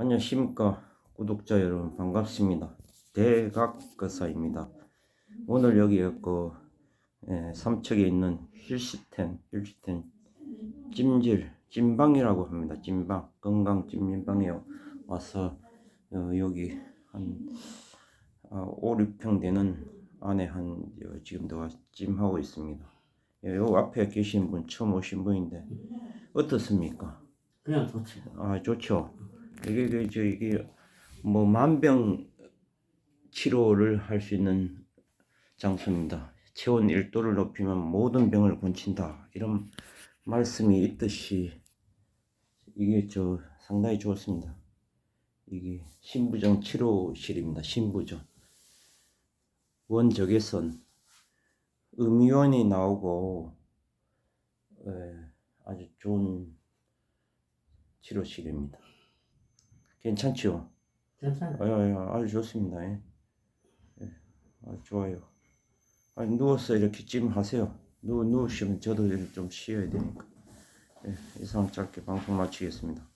안녕하십니까 구독자 여러분 반갑습니다 대각거사입니다 오늘 여기 그 예, 삼척에 있는 힐시텐 힐시텐 찜질 찜방이라고 합니다 찜방 건강 찜질방에 와서 어, 여기 한 아, 5, 6평 되는 안에 한 어, 지금 내가 찜하고 있습니다 예, 요 앞에 계신 분 처음 오신 분인데 어떻습니까? 그냥 좋지. 아 좋죠. 이게 그, 저 이게 뭐 만병 치료를 할 수 있는 장소입니다. 체온 1도를 높이면 모든 병을 고친다. 이런 말씀이 있듯이 이게 저 상당히 좋습니다. 이게 신부정 치료실입니다. 신부정 원적외선 음이온이 나오고 예, 아주 좋은 치료실입니다. 괜찮죠? 괜찮아. 아, 아, 아주 좋습니다. 예. 예, 아주 좋아요. 아니, 누워서 이렇게 찜 하세요. 누, 누우시면 저도 좀 쉬어야 되니까. 예, 이상 짧게 방송 마치겠습니다.